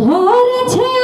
ধরেছে